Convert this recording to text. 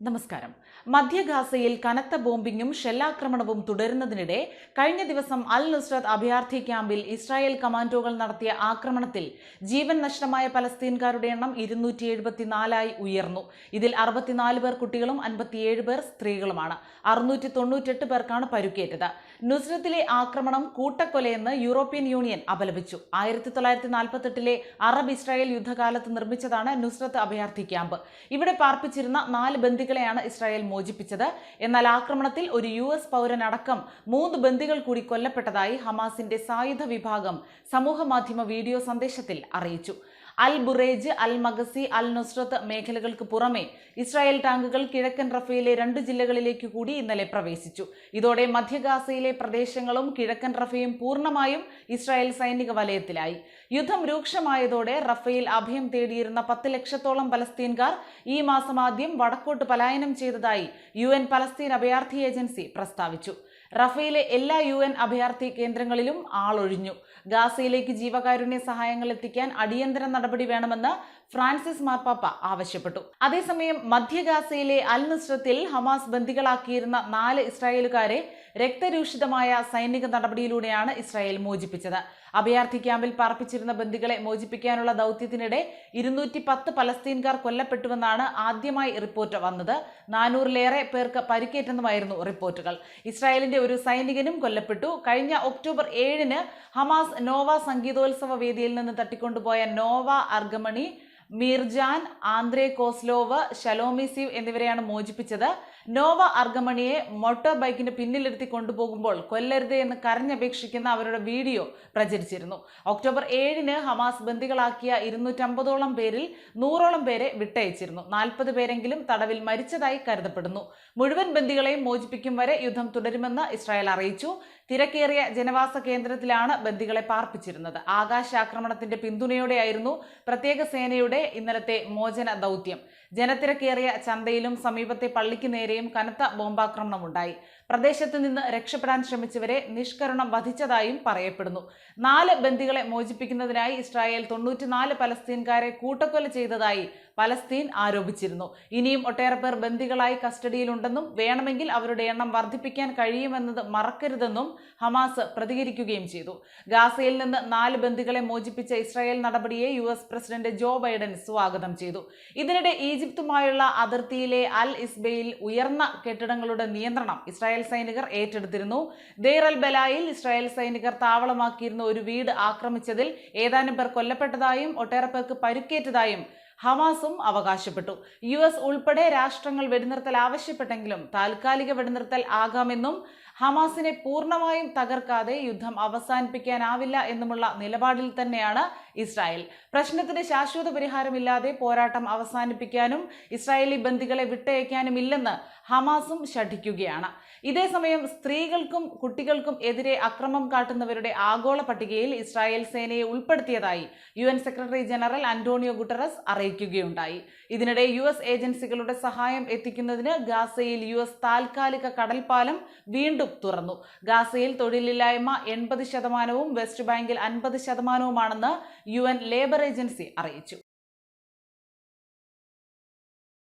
നമസ്കാരം. മധ്യ ഗാസയിൽ കനത്ത ബോംബിങ്ങും ഷെല്ലാക്രമണവും തുടരുന്നതിനിടെ കഴിഞ്ഞ ദിവസം അൽ നുസ്രത് അഭയാർത്ഥി ക്യാമ്പിൽ ഇസ്രായേൽ കമാൻഡോകൾ നടത്തിയ ആക്രമണത്തിൽ ജീവൻ നഷ്ടമായ പലസ്തീൻകാരുടെ എണ്ണം ഇരുന്നൂറ്റി എഴുപത്തിനാലായി ഉയർന്നു. ഇതിൽ അറുപത്തിനാല് പേർ കുട്ടികളും അൻപത്തിയേഴ് പേർ സ്ത്രീകളുമാണ്. അറുന്നൂറ്റി തൊണ്ണൂറ്റെട്ട് പേർക്കാണ് പരുക്കേറ്റത്. നുസ്രത്തിലെ ആക്രമണം കൂട്ടക്കൊലയെന്ന് യൂറോപ്യൻ യൂണിയൻ അപലപിച്ചു. ആയിരത്തി തൊള്ളായിരത്തി നാൽപ്പത്തെട്ടിലെ അറബ് ഇസ്രായേൽ യുദ്ധകാലത്ത് നിർമ്മിച്ചതാണ് നുസ്രത്ത് അഭയാർത്ഥി ക്യാമ്പ്. ഇവിടെ പാർപ്പിച്ചിരുന്ന നാല് ബന്ദികളെയാണ് ഇസ്രായേൽ മോചിപ്പിച്ചത്. എന്നാൽ ആക്രമണത്തിൽ ഒരു യു എസ് പൗരനടക്കം മൂന്ന് ബന്ദികൾ കൂടി കൊല്ലപ്പെട്ടതായി ഹമാസിന്റെ സായുധ വിഭാഗം സമൂഹമാധ്യമ വീഡിയോ സന്ദേശത്തിൽ അറിയിച്ചു. Al Bureij al Maghazi al Nuseirat മേഖലകൾക്ക് പുറമെ ഇസ്രായേൽ ടാങ്കുകൾ കിഴക്കൻ റഫയിലെ രണ്ട് ജില്ലകളിലേക്ക് കൂടി ഇന്നലെ പ്രവേശിച്ചു. ഇതോടെ മധ്യഗാസയിലെ പ്രദേശങ്ങളും കിഴക്കൻ റഫയും പൂർണമായും ഇസ്രായേൽ സൈനിക വലയത്തിലായി. യുദ്ധം രൂക്ഷമായതോടെ റഫയിൽ അഭയം തേടിയിരുന്ന പത്ത് ലക്ഷത്തോളം പലസ്തീൻകാർ ഈ മാസം ആദ്യം വടക്കോട്ട് പലായനം ചെയ്തതായി യു എൻ പലസ്തീൻ അഭയാർത്ഥി ഏജൻസി പ്രസ്താവിച്ചു. റഫയിലെ എല്ലാ യു എൻ അഭയാർത്ഥി കേന്ദ്രങ്ങളിലും ആളൊഴിഞ്ഞു. ഗാസയിലേക്ക് ജീവകാരുണ്യ സഹായങ്ങൾ എത്തിക്കാൻ അടിയന്തര നടപടി വേണമെന്ന് ഫ്രാൻസിസ് മാർപ്പാപ്പ ആവശ്യപ്പെട്ടു. അതേസമയം മധ്യഗാസയിലെ അൽ നുസ്രത്തിൽ ഹമാസ് ബന്ദികളാക്കിയിരുന്ന നാല് ഇസ്രായേലുകാരെ രക്തരൂഷിതമായ സൈനിക നടപടിയിലൂടെയാണ് ഇസ്രായേൽ മോചിപ്പിച്ചത്. അഭയാർത്ഥി ക്യാമ്പിൽ പാർപ്പിച്ചിരുന്ന ബന്ദികളെ മോചിപ്പിക്കാനുള്ള ദൗത്യത്തിനിടെ ഇരുന്നൂറ്റി പത്ത് പലസ്തീൻകാർ കൊല്ലപ്പെട്ടുവെന്നാണ് ആദ്യമായി റിപ്പോർട്ട് വന്നത്. നാനൂറിലേറെ പേർക്ക് പരിക്കേറ്റെന്നുമായിരുന്നു റിപ്പോർട്ടുകൾ. ഇസ്രായേലിന്റെ ഒരു സൈനികനും കൊല്ലപ്പെട്ടു. കഴിഞ്ഞ ഒക്ടോബർ ഏഴിന് ഹമാസ് നോവ സംഗീതോത്സവ വേദിയിൽ നിന്ന് തട്ടിക്കൊണ്ടുപോയ നോവ അർഗമണി മീർജാൻ ആന്ദ്രേ കോസ്ലോവ് ഷലോമിസീവ് എന്നിവരെയാണ് മോചിപ്പിച്ചത്. നോവ അർഗമണിയെ മോട്ടോർ ബൈക്കിന് പിന്നിലിരുത്തി കൊണ്ടുപോകുമ്പോൾ കൊല്ലരുത് എന്ന് കരഞ്ഞപേക്ഷിക്കുന്ന അവരുടെ വീഡിയോ പ്രചരിച്ചിരുന്നു. ഒക്ടോബർ ഏഴിന് ഹമാസ് ബന്ദികളാക്കിയ ഇരുന്നൂറ്റമ്പതോളം പേരിൽ നൂറോളം പേരെ വിട്ടയച്ചിരുന്നു. നാൽപ്പത് പേരെങ്കിലും തടവിൽ മരിച്ചതായി കരുതപ്പെടുന്നു. മുഴുവൻ ബന്ദികളെയും മോചിപ്പിക്കും വരെ യുദ്ധം തുടരുമെന്ന് ഇസ്രായേൽ അറിയിച്ചു. തിരക്കേറിയ ജനവാസ കേന്ദ്രത്തിലാണ് ബന്ദികളെ പാർപ്പിച്ചിരുന്നത്. ആകാശാക്രമണത്തിന്റെ പിന്തുണയോടെയായിരുന്നു പ്രത്യേക സേനയുടെ ഇന്നലത്തെ മോചന ദൗത്യം ജനത്തിരക്കേറിയ ചന്തയിലും സമീപത്തെ പള്ളിക്ക് നേരെയും കനത്ത ബോംബാക്രമണമുണ്ടായി. പ്രദേശത്ത് നിന്ന് രക്ഷപ്പെടാൻ ശ്രമിച്ചവരെ നിഷ്കരണം വധിച്ചതായും പറയപ്പെടുന്നു. നാല് ബന്ദികളെ മോചിപ്പിക്കുന്നതിനായി ഇസ്രായേൽ തൊണ്ണൂറ്റിനാല് പലസ്തീൻകാരെ കൂട്ടക്കൊല ചെയ്തതായി പലസ്തീൻ ആരോപിച്ചിരുന്നു. ഇനിയും ഒട്ടേറെ പേർ ബന്ദികളായി കസ്റ്റഡിയിലുണ്ടെന്നും വേണമെങ്കിൽ അവരുടെ എണ്ണം വർദ്ധിപ്പിക്കാൻ കഴിയുമെന്നത് മറക്കരുതെന്നും ഹമാസ് പ്രതികരിക്കുകയും ചെയ്തു. ഗാസയിൽ നിന്ന് നാല് ബന്ദികളെ മോചിപ്പിച്ച ഇസ്രായേൽ നടപടിയെ U S president Joe Biden സ്വാഗതം ചെയ്തു. ഇതിനിടെ ഈജിപ്തുമായുള്ള അതിർത്തിയിലെ അൽ ഇസ്ബയിൽ ഉയർന്ന കെട്ടിടങ്ങളുടെ നിയന്ത്രണം ഇസ്രായേൽ സൈനികർ ഏറ്റെടുത്തിരുന്നു. ദെയർ അൽ ബലായിൽ ഇസ്രായേൽ സൈനികർ താവളമാക്കിയിരുന്ന ഒരു വീട് ആക്രമിച്ചതിൽ ഏതാനും പേർ കൊല്ലപ്പെട്ടതായും ഒട്ടേറെ പേർക്ക് പരുക്കേറ്റതായും ഹമാസും അവകാശപ്പെട്ടു. യു എസ് ഉൾപ്പെടെ രാഷ്ട്രങ്ങൾ വെടിനിർത്തൽ ആവശ്യപ്പെട്ടെങ്കിലും താൽക്കാലിക വെടിനിർത്തൽ ആകാമെന്നും ഹമാസിനെ പൂർണമായും തകർക്കാതെ യുദ്ധം അവസാനിപ്പിക്കാനാവില്ല എന്നുമുള്ള നിലപാടിൽ തന്നെയാണ് ഇസ്രായേൽ. പ്രശ്നത്തിന് ശാശ്വത പരിഹാരമില്ലാതെ പോരാട്ടം അവസാനിപ്പിക്കാനും ഇസ്രായേലി ബന്ദികളെ വിട്ടയക്കാനും ഇല്ലെന്ന് ഹമാസും ശഠിക്കുകയാണ്. ഇതേസമയം സ്ത്രീകൾക്കും കുട്ടികൾക്കും എതിരെ അക്രമം കാട്ടുന്നവരുടെ ആഗോള പട്ടികയിൽ ഇസ്രായേൽ സേനയെ ഉൾപ്പെടുത്തിയതായി U secretary general Antonio Guterres അറിയിക്കുകയുണ്ടായി ഇതിനിടെ യു എസ് ഏജൻസികളുടെ സഹായം എത്തിക്കുന്നതിന് ഗാസയിൽ യു എസ് താൽക്കാലിക കടൽപ്പാലം വീണ്ടും തുറന്നു. ഗാസയിൽ തൊഴിലില്ലായ്മ എൺപത് ശതമാനവും വെസ്റ്റ് ബാങ്കിൽ അൻപത് ശതമാനവുമാണെന്ന് യു എൻ ലേബർ ഏജൻസി അറിയിച്ചു.